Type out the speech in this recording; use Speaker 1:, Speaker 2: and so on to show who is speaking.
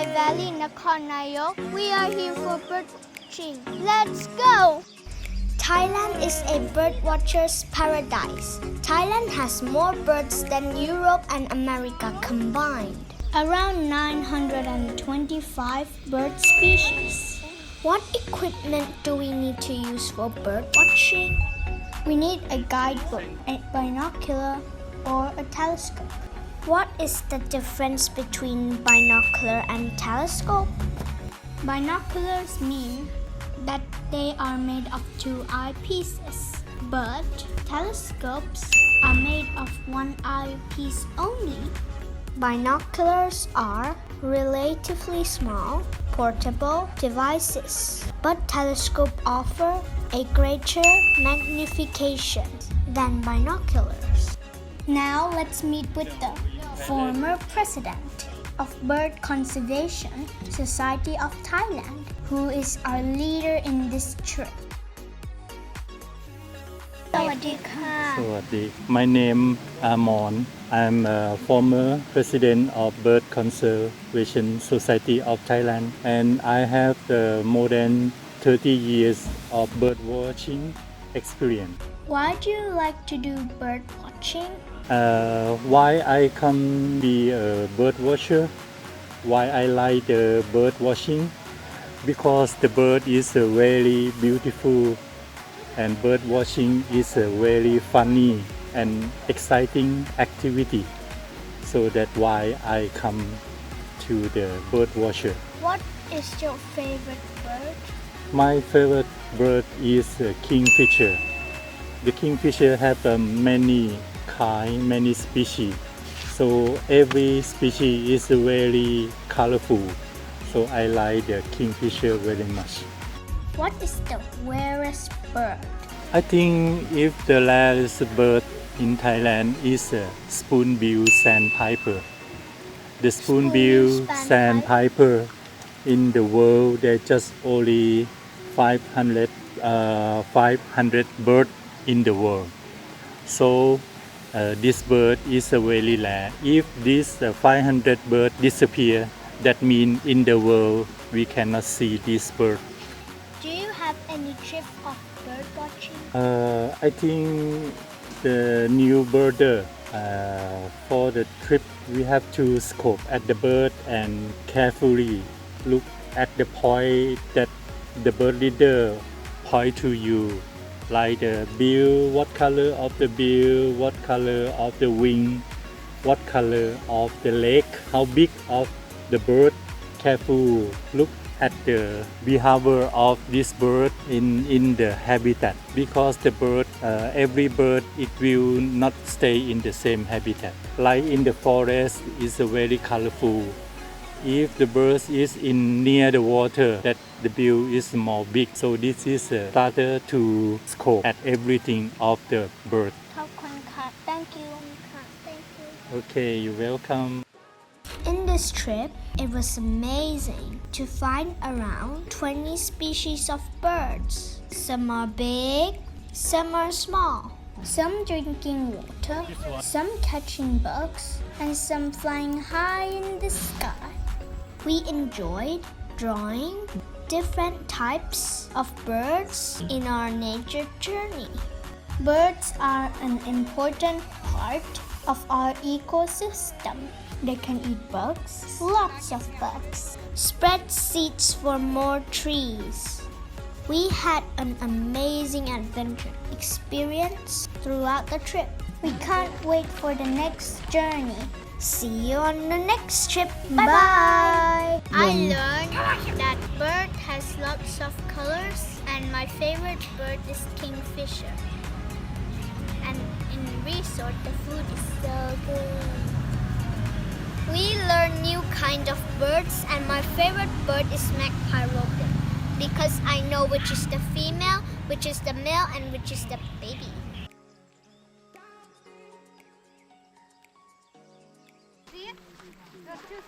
Speaker 1: Rabiang Valley, Nakhon We are here for bird watching. Let's go! Thailand is a bird watcher's paradise. Thailand has more birds than Europe and America combined. Around 925 bird species. What equipment do we need to use for bird watching? We need a guidebook, a binocular, or a telescope. What is the difference between binocular and telescope? Binoculars mean that they are made of two eyepieces, but telescopes are made of one eyepiece only. Binoculars are relatively small, portable devices, but telescopes offer a greater magnification than binoculars. Now let's meet with the former president of Bird Conservation Society of Thailand, who is our leader in this trip.
Speaker 2: My name uh, Amon. I'm a former president of Bird Conservation Society of Thailand, and I have uh, more than 30 years of bird watching experience.
Speaker 1: Why do you like to do bird watching?
Speaker 2: Uh, why I come be a bird watcher? Why I like the bird watching? Because the bird is a very beautiful and bird watching is a very funny and exciting activity. So that's why I come to the bird watcher.
Speaker 1: What is your favorite bird?
Speaker 2: my favorite bird is a kingfisher. The kingfisher have uh, many kind many species so every species is very colorful so I like the kingfisher very much
Speaker 1: What is the rarest bird?
Speaker 2: I think if the rarest bird in Thailand is a spoonbill sandpiper. The spoonbill sandpiper in the world there are just only 500 uh, 500 bird in the world. So uh, this bird is a very rare. If this uh, 500 bird disappear, that means in the world we cannot see this bird.
Speaker 1: Do you have any trip of bird watching?
Speaker 2: Uh, I think the new birder uh, for the trip we have to scope at the bird and carefully look at the point that the bird leader point to you like the bill what color of the bill what color of the wing what color of the leg how big of the bird careful look at the behavior of this bird in in the habitat. Because the bird uh, every bird it will not stay in the same habitat. Like in the forest is a very colorful if the bird is in near the water that the bill is more big so this is a starter to scope at everything of the bird
Speaker 1: ขอบคุณค่ะ Thank you ค่ะ Thank you
Speaker 2: okay you're welcome
Speaker 1: In this trip, it was amazing to find around 20 species of birds. Some are big, some are small, some drinking water, some catching bugs, and some flying high in the sky. We enjoyed drawing different types of birds in our nature journey. Birds are an important part of our ecosystem. They can eat bugs, lots of bugs, spread seeds for more trees. We had an amazing adventure experience throughout the trip. We can't wait for the next journey. See you on the next trip. Bye bye. I learned that bird has lots of colors and my favorite bird is kingfisher. And in resort the food is so good. We learn new kind of birds and my favorite bird is magpie robin because I know which is the female, which is the male and which is the baby. Görüşürüz.